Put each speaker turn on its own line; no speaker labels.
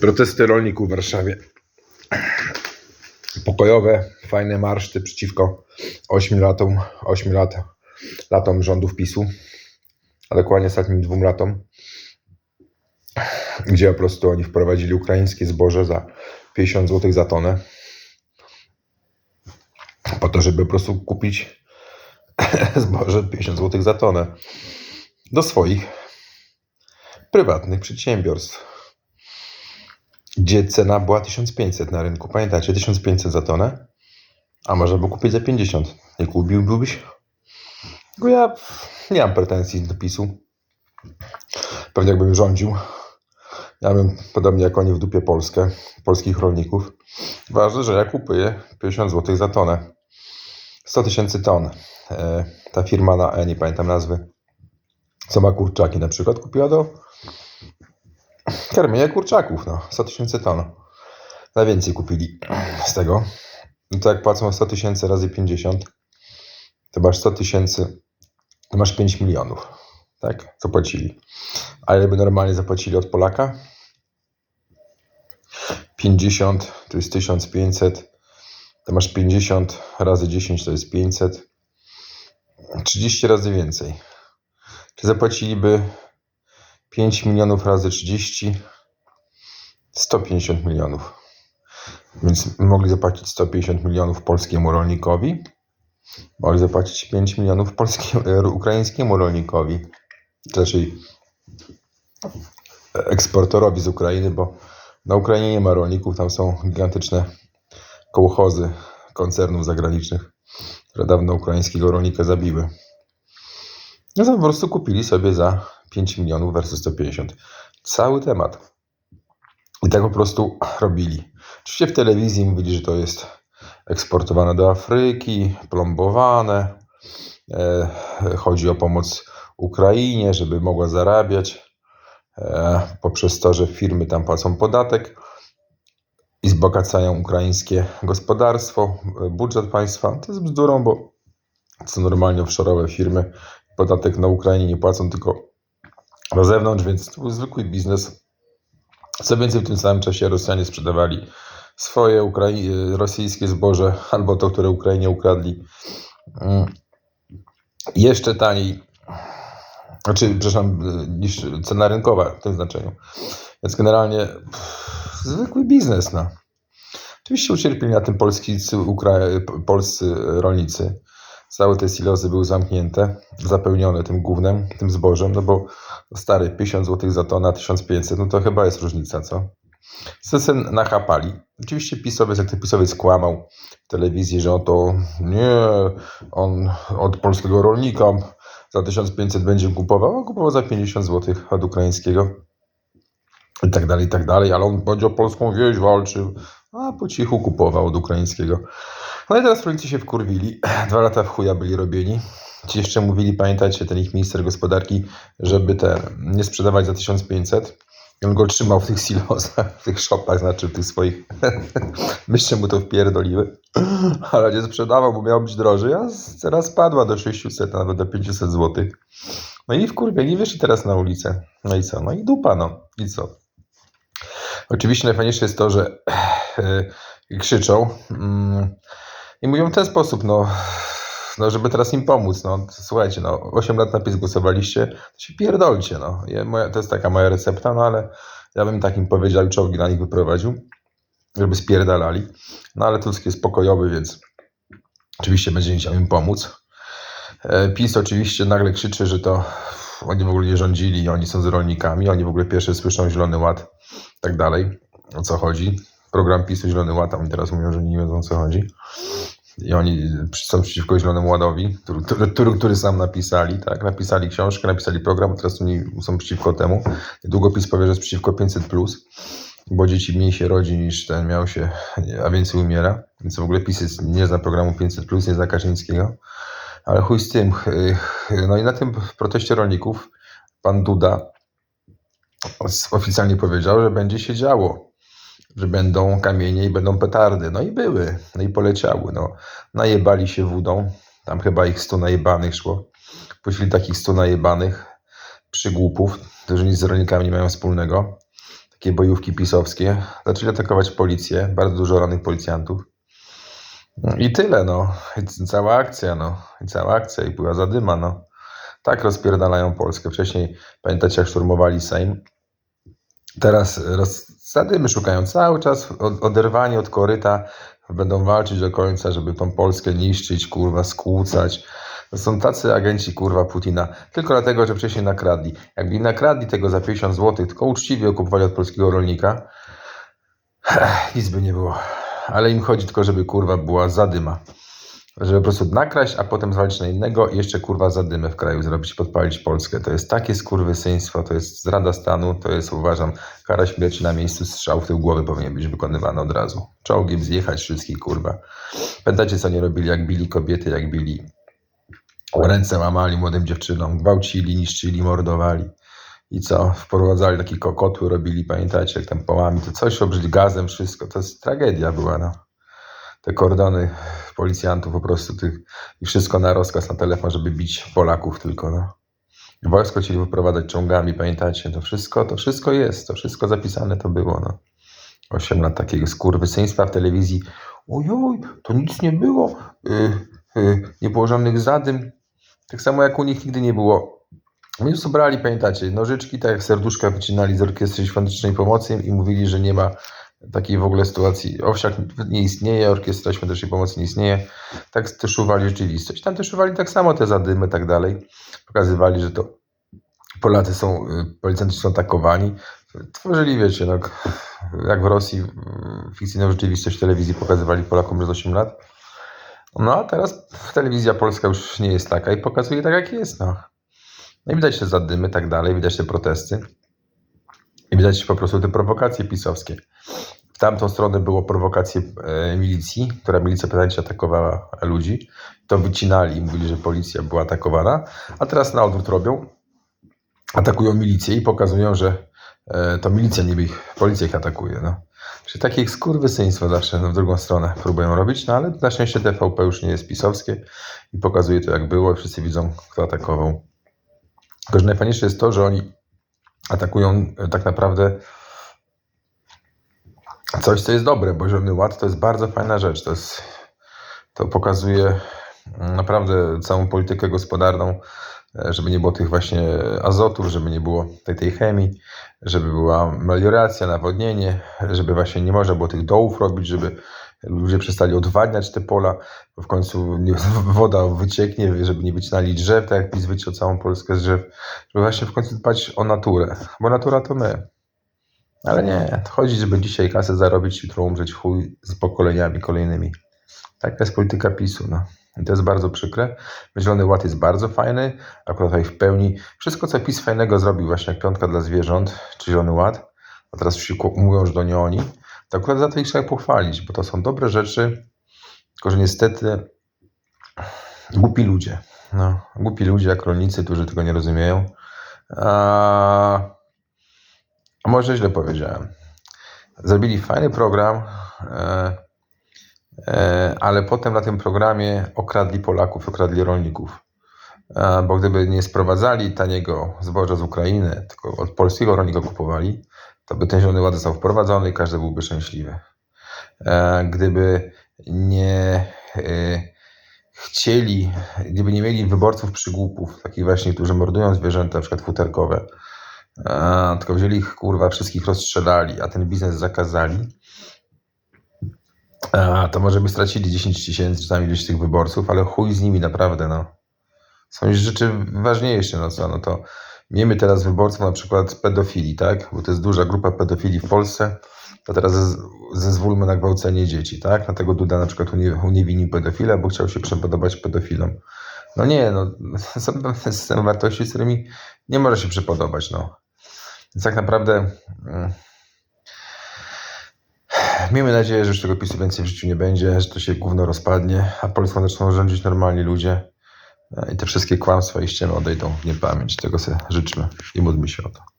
Protesty rolników w Warszawie. Pokojowe, fajne marszty przeciwko 8 latom, 8 lat, latom rządów PiSu, a dokładnie ostatnim dwóm latom, gdzie po prostu oni wprowadzili ukraińskie zboże za 50 zł za tonę, po to, żeby po prostu kupić zboże 50 zł za tonę do swoich prywatnych przedsiębiorstw gdzie cena była 1500 na rynku. Pamiętacie, 1500 za tonę, a można było kupić za 50. Nie kupiłbyś? Bo ja nie mam pretensji do PiSu. Pewnie jakbym rządził, ja bym podobnie jak oni w dupie Polskę, polskich rolników. Ważne, że ja kupuję 50 zł za tonę. 100 tysięcy ton. E, ta firma na E, nie pamiętam nazwy, co ma kurczaki na przykład, kupiła do karmienia kurczaków, no, 100 tysięcy ton. Najwięcej kupili z tego. I to jak płacą 100 tysięcy razy 50, to masz 100 tysięcy, to masz 5 milionów, tak, zapłacili. A ile by normalnie zapłacili od Polaka? 50 to jest 1500, to masz 50 razy 10 to jest 500, 30 razy więcej. Czy zapłaciliby 5 milionów razy 30 150 milionów. Więc mogli zapłacić 150 milionów polskiemu rolnikowi, mogli zapłacić 5 milionów polskiemu, ukraińskiemu rolnikowi, raczej eksportorowi z Ukrainy, bo na Ukrainie nie ma rolników, tam są gigantyczne kołchozy koncernów zagranicznych, które dawno ukraińskiego rolnika zabiły. No to po prostu kupili sobie za 5 milionów versus 150. Cały temat. I tak po prostu robili. Oczywiście w telewizji mówili, że to jest eksportowane do Afryki, plombowane. E, chodzi o pomoc Ukrainie, żeby mogła zarabiać e, poprzez to, że firmy tam płacą podatek i wzbogacają ukraińskie gospodarstwo, budżet państwa. To jest bzdurą, bo co normalnie offshore'owe firmy podatek na Ukrainie nie płacą, tylko na zewnątrz, więc to był zwykły biznes. Co więcej, w tym samym czasie Rosjanie sprzedawali swoje ukrai- rosyjskie zboże albo to, które Ukrainie ukradli mm, jeszcze taniej, znaczy, przepraszam, niż cena rynkowa w tym znaczeniu. Więc generalnie pff, zwykły biznes. No. Oczywiście ucierpieli na tym polscy, ukra- polscy rolnicy. Całe te silozy były zamknięte, zapełnione tym głównym, tym zbożem, no bo stary 50 zł za tonę, 1500, no to chyba jest różnica, co? Sen nachapali. Oczywiście PiSowiec, jak ten PiSowiec kłamał w telewizji, że oto nie, on od polskiego rolnika za 1500 będzie kupował, a kupował za 50 zł od ukraińskiego i tak dalej, i tak dalej, ale on będzie o polską wieś walczył, a po cichu kupował od ukraińskiego. No i teraz rolnicy się wkurwili. Dwa lata w chuja byli robieni. Ci jeszcze mówili, pamiętajcie, ten ich minister gospodarki, żeby te nie sprzedawać za 1500. I on go trzymał w tych silosach, w tych shopach, znaczy w tych swoich. Myście mu to wpierdoliły. Ale nie sprzedawał, bo miał być drożej, a teraz spadła do 600, nawet do 500 zł. No i wkurwieni wyszli teraz na ulicę. No i co? No i dupa, no. I co? Oczywiście najfajniejsze jest to, że krzyczą. Mm, i mówią w ten sposób, no, no żeby teraz im pomóc, no słuchajcie, no 8 lat na PiS głosowaliście, to się pierdolcie, no. Ja, moja, to jest taka moja recepta, no ale ja bym takim powiedział czołgi na nich wyprowadził, żeby spierdalali. No ale Tusk jest pokojowy, więc oczywiście będzie chciał im pomóc. E, PiS oczywiście nagle krzyczy, że to oni w ogóle nie rządzili, oni są z rolnikami, oni w ogóle pierwsze słyszą Zielony Ład tak dalej. O co chodzi? Program PiSu Zielony Ład, oni teraz mówią, że nie wiedzą o co chodzi. I oni są przeciwko Zielonemu Ładowi, który, który, który sam napisali, tak? Napisali książkę, napisali program, teraz oni są przeciwko temu. Długopis powie, że jest przeciwko 500, bo dzieci mniej się rodzi niż ten miał się, a więcej umiera. Więc w ogóle PiS jest, nie zna programu 500, nie zna Kaczyńskiego. Ale chuj z tym. No i na tym proteście rolników pan Duda oficjalnie powiedział, że będzie się działo że będą kamienie i będą petardy. No i były, no i poleciały. No. Najebali się wódą, tam chyba ich stu najebanych szło. Puścili takich stu najebanych przygłupów, którzy nic z rolnikami nie mają wspólnego. takie bojówki pisowskie. Zaczęli atakować policję, bardzo dużo rannych policjantów. No I tyle, no. I cała akcja, no. I cała akcja, i była zadyma, no. Tak rozpierdalają Polskę. Wcześniej, pamiętacie, jak szturmowali Sejm? Teraz roz... zadymy szukają cały czas od, oderwani od koryta. Będą walczyć do końca, żeby tą Polskę niszczyć, kurwa, skłócać. To są tacy agenci, kurwa, Putina. Tylko dlatego, że wcześniej nakradli. Jakby nakradli tego za 50 zł, tylko uczciwie okupowali od polskiego rolnika, nic by nie było. Ale im chodzi tylko, żeby kurwa była zadyma. Żeby po prostu nakraść, a potem zwalić na innego i jeszcze kurwa zadymę w kraju zrobić, podpalić Polskę. To jest takie skurwysyństwo, to jest zdrada stanu, to jest uważam kara śmierci na miejscu, strzał w tył głowy powinien być wykonywany od razu. Czołgiem zjechać wszystkich kurwa. Pamiętacie co nie robili, jak bili kobiety, jak bili ręce łamali młodym dziewczynom, gwałcili, niszczyli, mordowali. I co? Wprowadzali takie kokotły, robili, pamiętacie, jak tam połami, to coś obrzydli gazem, wszystko. To jest tragedia była, no. Te kordony policjantów po prostu tych, i wszystko na rozkaz, na telefon, żeby bić Polaków tylko, no. Wojsko chcieli wyprowadzać czołgami, pamiętacie, to wszystko, to wszystko jest, to wszystko zapisane to było, no. Osiem lat takiego skurwysyństwa w telewizji. Ojoj, to nic nie było, yy, yy, nie było żadnych zadym. Tak samo jak u nich nigdy nie było Oni brali, pamiętacie, nożyczki, tak jak serduszka wycinali z Orkiestry Świątecznej Pomocy i mówili, że nie ma takiej w ogóle sytuacji. Owsiak nie istnieje, Orkiestra Świątecznej Pomocy nie istnieje. Tak też uwali rzeczywistość. Tam też uwali tak samo te zadymy, tak dalej. Pokazywali, że to Polacy są, y, policjanci są atakowani. Tworzyli, wiecie, no, jak w Rosji y, fikcyjną rzeczywistość w telewizji pokazywali Polakom przez 8 lat. No a teraz telewizja polska już nie jest taka i pokazuje tak, jak jest. No. No i widać te zadymy, tak dalej, widać te protesty. I widać po prostu te prowokacje pisowskie. W tamtą stronę było prowokacje e, milicji, która milicja, pamiętajcie, atakowała ludzi. To wycinali i mówili, że policja była atakowana. A teraz na odwrót robią. Atakują milicję i pokazują, że e, to milicja niby ich, policja ich atakuje. No. Czyli takie ich skurwysyństwo zawsze no, w drugą stronę próbują robić, no ale na szczęście TVP już nie jest pisowskie i pokazuje to jak było wszyscy widzą, kto atakował. Tylko, że najfajniejsze jest to, że oni atakują e, tak naprawdę coś, co jest dobre, bo Zielony Ład to jest bardzo fajna rzecz. To, jest, to pokazuje mm, naprawdę całą politykę gospodarną, e, żeby nie było tych właśnie azotów, żeby nie było tej, tej chemii, żeby była melioracja, nawodnienie, żeby właśnie nie można było tych dołów robić, żeby ludzie przestali odwadniać te pola, bo w końcu nie, woda wycieknie, żeby nie wycinali drzew, tak jak PiS wyciął całą Polskę z drzew, żeby właśnie w końcu dbać o naturę, bo natura to my. Ale nie, chodzi, żeby dzisiaj kasę zarobić, jutro umrzeć chuj z pokoleniami kolejnymi. Taka jest polityka PiSu, no. I to jest bardzo przykre. Zielony Ład jest bardzo fajny, akurat tutaj w pełni. Wszystko, co PiS fajnego zrobił, właśnie jak piątka dla zwierząt, czy Zielony Ład, a teraz wszyscy mówią, że to nie oni, to akurat za to ich trzeba pochwalić, bo to są dobre rzeczy, tylko że niestety głupi ludzie. No, głupi ludzie, jak rolnicy, którzy tego nie rozumieją. A, a może źle powiedziałem. Zrobili fajny program, e, e, ale potem na tym programie okradli Polaków, okradli rolników. E, bo gdyby nie sprowadzali taniego zboża z Ukrainy, tylko od polskiego rolnika kupowali, to by ten zielony ład został wprowadzony i każdy byłby szczęśliwy. Gdyby nie chcieli, gdyby nie mieli wyborców przygłupów, takich właśnie, którzy mordują zwierzęta, na przykład futerkowe, e, tylko wzięli ich, kurwa, wszystkich rozstrzelali, a ten biznes zakazali, a, to może by stracili 10 tysięcy, czy tam ileś tych wyborców, ale chuj z nimi naprawdę, no. Są już rzeczy ważniejsze, no co, no to miejmy teraz wyborców na przykład pedofili, tak? Bo to jest duża grupa pedofili w Polsce, to teraz zez- zezwólmy na gwałcenie dzieci, tak? Dlatego Duda na przykład unie- uniewinnił pedofila, bo chciał się przypodobać pedofilom. No nie, no są pewne systemy wartości, z którymi nie może się przypodobać, no. Więc tak naprawdę mm, miejmy nadzieję, że już tego PiSu więcej w życiu nie będzie, że to się gówno rozpadnie, a Polską zaczną rządzić normalni ludzie. E, I te wszystkie kłamstwa i ściemy odejdą w niepamięć. Tego sobie życzmy i módlmy się o to.